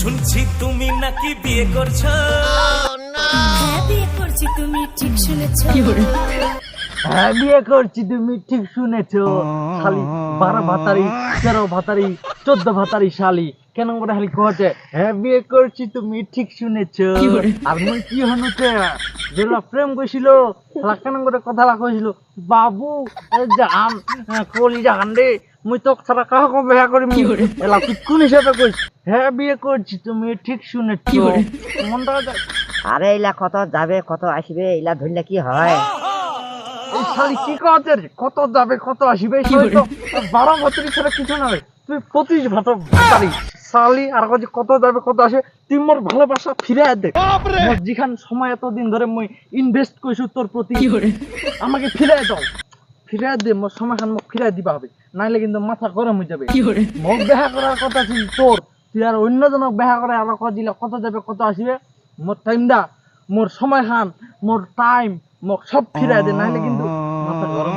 শুনছি তুমি নাকি বিয়ে করছ। হ্যাঁ বিয়ে করছি তুমি ঠিক শুনেছো। হ্যাঁ বিয়ে করছি তুমি ঠিক শুনেছো। খালি বারো ভাতারি তেরো ভাতারি চোদ্দ ভাতারি শালি। কেন করে খালি কহছে হ্যাঁ বিয়ে করছি তুমি ঠিক শুনেছো। আর মুই কি হনুছে যেগুলা প্রেম কইছিল কেন করে কথা কইছিল? বাবু জান কলি জান রে মুই তো ছাড়া কাহাকে বিয়া করি এলা তুই কোন হিসাবে কইস? হ্যাঁ বিয়ে করছি তুমি ঠিক শুনেছো। মনটা আরে এইলা কত যাবে কত আসবে এইলা ধরলে কি হয়? এই শালি কি কাজের? কত যাবে কত আসবে বারো ভাতারি ছাড়া কিছু না তুই পঁচিশ ভাতা ভাতারি শালি আর কাছে কত যাবে কত আসে তুই মোর ভালোবাসা ফিরে দে। যেখান সময় এতদিন ধরে মুই ইনভেস্ট কইছু তোর প্রতি আমাকে ফিরে দাও। ফিরে দে মোর সময় খান মোক ফিরে দিবা হবে। নাইলে কিন্তু মাথা গরম হয়ে যাবে। মোক দেখা করার কথা ছিল তোর। তুই আর অন্যজনক বেহা করে আর কত দিলে কত যাবে কত আসবে মোর টাইম দা মোর সময় খান মোর টাইম মোক সব ফিরাই দে নাহলে কিন্তু মাথা গরম।